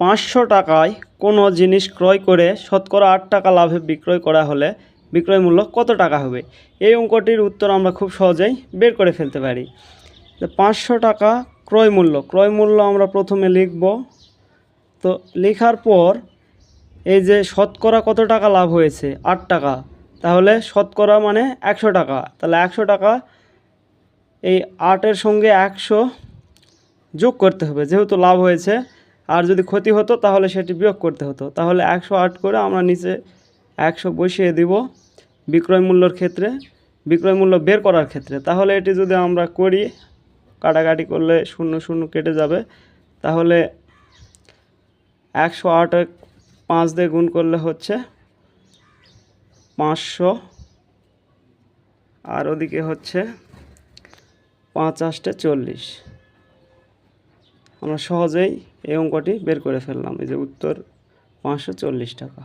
পাঁচশো টাকায় কোনো জিনিস ক্রয় করে শতকরা আট টাকা লাভে বিক্রয় করা হলে বিক্রয় মূল্য কত টাকা হবে? এই অঙ্কটির উত্তর আমরা খুব সহজেই বের করে ফেলতে পারি। পাঁচশো টাকা ক্রয় মূল্য ক্রয় মূল্য আমরা প্রথমে লিখব। তো লেখার পর এই যে শতকরা কত টাকা লাভ হয়েছে? আট টাকা। তাহলে শতকরা মানে একশো টাকা। তাহলে একশো টাকা এই আটের সঙ্গে একশো যোগ করতে হবে। যেহেতু লাভ হয়েছে আর যদি ক্ষতি হতো, তাহলে সেটি বিয়োগ করতে হতো। তাহলে একশো আট করে আমরা নিচে একশো বসিয়ে দিব বিক্রয় মূল্যর ক্ষেত্রে, বিক্রয় মূল্য বের করার ক্ষেত্রে। তাহলে এটি যদি আমরা করি, কাটাকাটি করলে শূন্য শূন্য কেটে যাবে। তাহলে একশো আট পাঁচ দিয়ে গুণ করলে হচ্ছে পাঁচশো। আর ওদিকে হচ্ছে পাঁচ আষ্টে চল্লিশ। আমরা সহজেই এই অঙ্কটি বের করে ফেললাম। এই যে উত্তর পাঁচশো চল্লিশ টাকা।